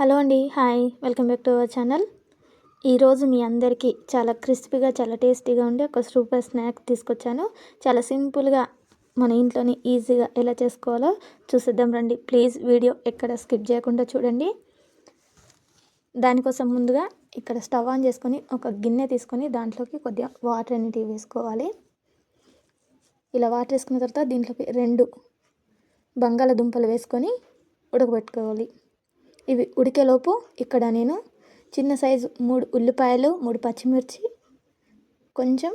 Hello అండి hi. Welcome back to our channel. ఈరోజు మీ అందరికీ చాలా క్రిస్పీగా చాలా టేస్టీగా ఉండే ఒక సూపర్ స్నాక్ తీసుకొచ్చాను. చాలా సింపుల్గా మన ఇంట్లోనే ఈజీగా ఎలా చేసుకోవాలో చూసిద్దాం రండి. ప్లీజ్ వీడియో ఎక్కడ స్కిప్ చేయకుండా చూడండి. దానికోసం ముందుగా ఇక్కడ స్టవ్ ఆన్ చేసుకొని ఒక గిన్నె తీసుకొని దాంట్లోకి కొద్దిగా వాటర్ అనేటివి వేసుకోవాలి. ఇలా వాటర్ వేసుకున్న తర్వాత దీంట్లోకి రెండు బంగాళదుంపలు వేసుకొని ఉడకబెట్టుకోవాలి. ఇవి ఉడికేలోపు ఇక్కడ నేను చిన్న సైజు మూడు ఉల్లిపాయలు మూడు పచ్చిమిర్చి కొంచెం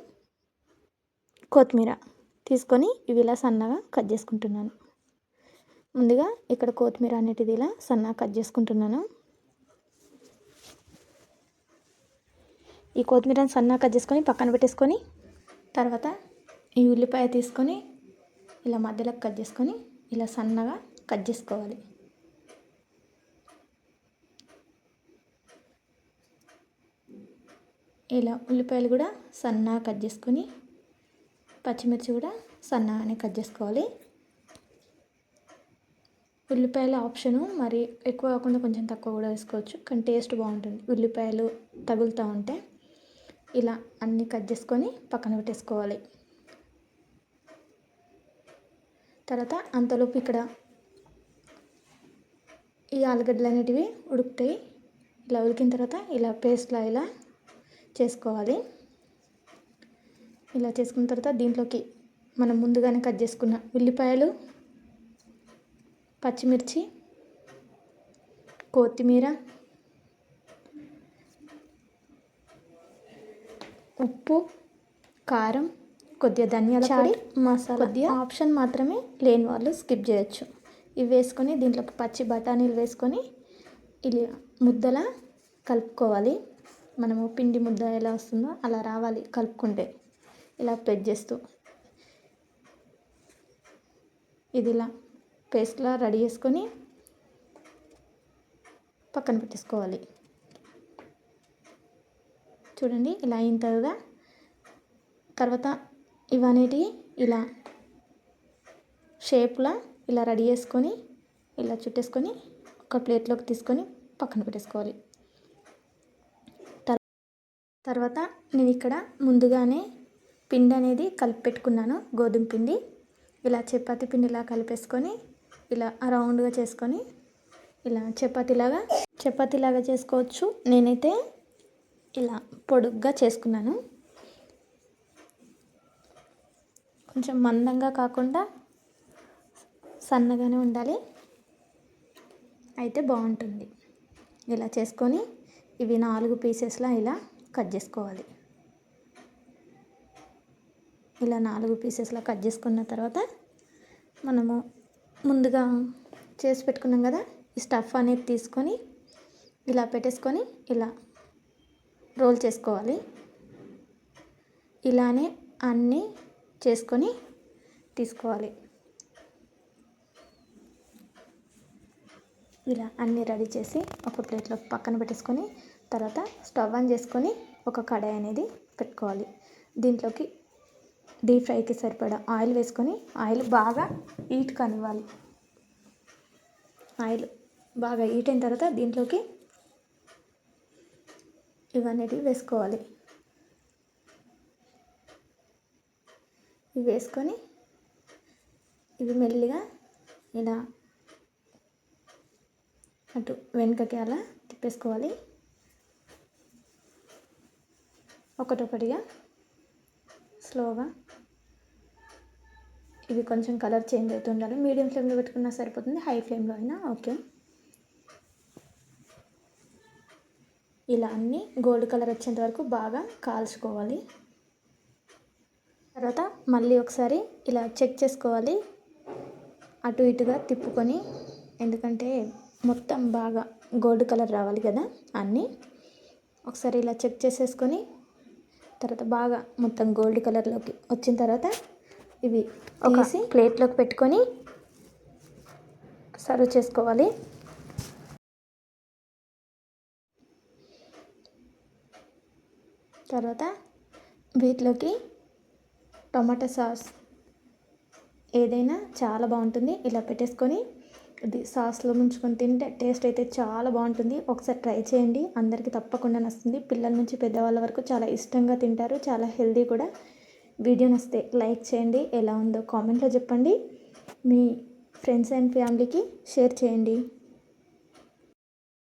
కొత్తిమీర తీసుకొని ఇవి ఇలా సన్నగా కట్ చేసుకుంటున్నాను. ముందుగా ఇక్కడ కొత్తిమీర అనేటిది ఇలా సన్నగా కట్ చేసుకుంటున్నాను. ఈ కొత్తిమీరని సన్నగా కట్ చేసుకొని పక్కన పెట్టేసుకొని తర్వాత ఈ ఉల్లిపాయ తీసుకొని ఇలా మధ్యలో కట్ చేసుకొని ఇలా సన్నగా కట్ చేసుకోవాలి. ఇలా ఉల్లిపాయలు కూడా సన్నగా కట్ చేసుకొని పచ్చిమిర్చి కూడా సన్నగానే కట్ చేసుకోవాలి. ఉల్లిపాయల ఆప్షను మరి ఎక్కువ కాకుండా కొంచెం తక్కువ కూడా వేసుకోవచ్చు కానీ టేస్ట్ బాగుంటుంది. ఉల్లిపాయలు తగులుతూ ఉంటే ఇలా అన్నీ కట్ చేసుకొని పక్కన పెట్టేసుకోవాలి. తర్వాత అంతలోపు ఇక్కడ ఈ ఆలుగడ్డలు అనేటివి ఉడుకుతాయి. ఇలా ఉడికిన తర్వాత ఇలా పేస్ట్లా ఇలా చేసుకోవాలి. ఇలా చేసుకున్న తర్వాత దీంట్లోకి మనం ముందుగానే కట్ చేసుకున్న ఉల్లిపాయలు పచ్చిమిర్చి కొత్తిమీర ఉప్పు కారం కొద్దిగా ధనియాల పొడి మసాలా కొద్దిగా ఆప్షన్ మాత్రమే లేని వాళ్ళు స్కిప్ చేయొచ్చు. ఇవి వేసుకొని దీంట్లోకి పచ్చి బఠానీలు వేసుకొని ఇలా ముద్దలా కలుపుకోవాలి. మనము పిండి ముద్ద ఎలా వస్తుందో అలా రావాలి కలుపుకుంటే. ఇలా ప్రెస్ చేస్తూ. ఇది ఇలా పేస్ట్లా రెడీ చేసుకొని పక్కన పెట్టేసుకోవాలి. చూడండి ఇలా అయిన తర్వాత తర్వాత ఇవనేటి ఇలా షేప్లా ఇలా రెడీ చేసుకొని ఇలా చుట్టేసుకొని ఒక ప్లేట్లోకి తీసుకొని పక్కన పెట్టేసుకోవాలి. తర్వాత నేను ఇక్కడ ముందుగానే పిండి అనేది కలిపి పెట్టుకున్నాను గోధుమ పిండి. ఇలా చపాతి పిండి ఇలా కలిపేసుకొని ఇలా రౌండ్గా చేసుకొని ఇలా చపాతీలాగా చపాతీలాగా చేసుకోవచ్చు. నేనైతే ఇలా పొడుగ్గా చేసుకున్నాను. కొంచెం మందంగా కాకుండా సన్నగానే ఉండాలి. అయితే బాగుంటుంది. ఇలా చేసుకొని ఇవి నాలుగు పీసెస్లా ఇలా కట్ చేసుకోవాలి. ఇలా నాలుగు పీసెస్లా కట్ చేసుకున్న తర్వాత మనము ముందుగా చేసి పెట్టుకున్నాం కదా ఈ స్టఫ్ అనేది తీసుకొని ఇలా పెట్టేసుకొని ఇలా రోల్ చేసుకోవాలి. ఇలానే అన్నీ చేసుకొని తీసుకోవాలి. ఇలా అన్నీ రెడీ చేసి ఒక ప్లేట్లో పక్కన పెట్టేసుకొని తర్వాత స్టవ్ ఆన్ చేసుకొని ఒక కడాయి అనేది పెట్టుకోవాలి. దీంట్లోకి డీప్ ఫ్రైకి సరిపడా ఆయిల్ వేసుకొని ఆయిల్ బాగా హీట్ కనివ్వాలి. ఆయిల్ బాగా హీట్ అయిన తర్వాత దీంట్లోకి ఇవన్నీ వేసుకోవాలి. ఇవి వేసుకొని ఇవి మెల్లిగా ఇలా అటు వెనుకకి అలా తిప్పేసుకోవాలి. ఒకటొకటిగా స్లోగా. ఇవి కొంచెం కలర్ చేంజ్ అవుతూ ఉండాలి మీడియం ఫ్లేమ్లో పెట్టుకున్నా సరిపోతుంది హై ఫ్లేమ్లో అయినా ఓకే. ఇలా అన్నీ గోల్డ్ కలర్ వచ్చేంత వరకు బాగా కాల్చుకోవాలి. తర్వాత మళ్ళీ ఒకసారి ఇలా చెక్ చేసుకోవాలి. అటు ఇటుగా తిప్పుకొని ఎందుకంటే మొత్తం బాగా గోల్డ్ కలర్ రావాలి కదా అన్నీ. ఒకసారి ఇలా చెక్ చేసేసుకొని తర్వాత బాగా మొత్తం గోల్డ్ కలర్లోకి వచ్చిన తర్వాత ఇవి ఒక ప్లేట్లోకి పెట్టుకొని సర్వ్ చేసుకోవాలి. తర్వాత వీటిలోకి టమాటా సాస్ ఏదైనా చాలా బాగుంటుంది. ఇలా పెట్టేసుకొని ఇది సాస్లో ముంచుకొని తింటే టేస్ట్ అయితే చాలా బాగుంటుంది. ఒకసారి ట్రై చేయండి. అందరికీ తప్పకుండా నచ్చుతుంది. పిల్లల నుంచి పెద్దవాళ్ళ వరకు చాలా ఇష్టంగా తింటారు. చాలా హెల్దీ కూడా. వీడియో నస్తే లైక్ చేయండి. ఎలా ఉందో కామెంట్లో చెప్పండి. మీ ఫ్రెండ్స్ అండ్ ఫ్యామిలీకి షేర్ చేయండి.